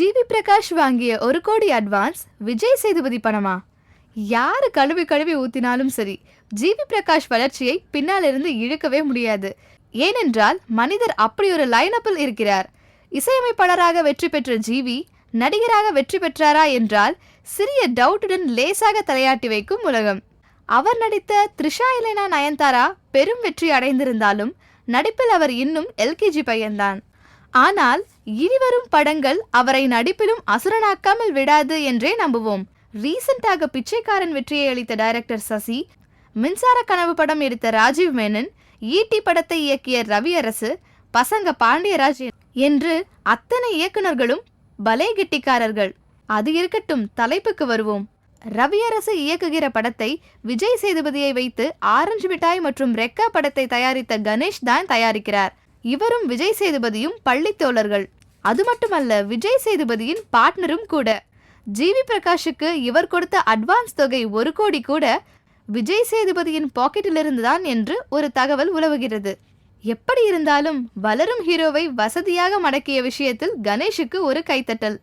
GV Prakash வாங்கிய ஒரு கோடி அட்வான்ஸ் விஜய் சேதுபதி பணமா? யாரு கழுவி கழுவி ஊத்தினாலும் சரி ஜிவி பிரகாஷ் வளர்ச்சியை பின்னாலிருந்து இழுக்கவே முடியாது. ஏனென்றால் மனிதர் அப்படி ஒரு லைனப்பில் இருக்கிறார். இசையமைப்பாளராக வெற்றி பெற்ற ஜிவி நடிகராக வெற்றி பெற்றாரா என்றால் சிறிய டவுட்டுடன் லேசாக தலையாட்டி வைக்கும் உலகம். அவர் நடித்த த்ரிஷா இலைனா நயன்தாரா பெரும் வெற்றி அடைந்திருந்தாலும் நடிப்பில் அவர் இன்னும் எல்கேஜி பையன்தான். ஆனால் இனிவரும் படங்கள் அவரை நடிப்பிலும் அசுரனாக்காமல் விடாது என்றே நம்புவோம். ரீசெண்டாக பிச்சைக்காரன் வெற்றியை அளித்த டைரக்டர் சசி மின்சார கனவு படம் எடுத்த ராஜீவ் மேனன் ஈட்டி படத்தை இயக்கிய ரவி அரசு பசங்க பாண்டியராஜ் என்று அத்தனை இயக்குனர்களும் பலே கெட்டிக்காரர்கள். அது இருக்கட்டும் தலைப்புக்கு வருவோம். ரவியரசு இயக்குகிற படத்தை விஜய் சேதுபதியை வைத்து ஆரஞ்சு மிட்டாய் மற்றும் ரெக்கா படத்தை தயாரித்த கணேஷ் தான் தயாரிக்கிறார். இவரும் விஜய் சேதுபதியும் பள்ளி தோழர்கள். அது மட்டுமல்ல விஜய் சேதுபதியின் பார்ட்னரும் கூட. ஜிவி பிரகாஷுக்கு இவர் கொடுத்த அட்வான்ஸ் தொகை ஒரு கோடி கூட விஜய் சேதுபதியின் பாக்கெட்டிலிருந்து தான் என்று ஒரு தகவல் உலவுகிறது. எப்படி இருந்தாலும் வளரும் ஹீரோவை வசதியாக மடக்கிய விஷயத்தில் கணேஷுக்கு ஒரு கைத்தட்டல்.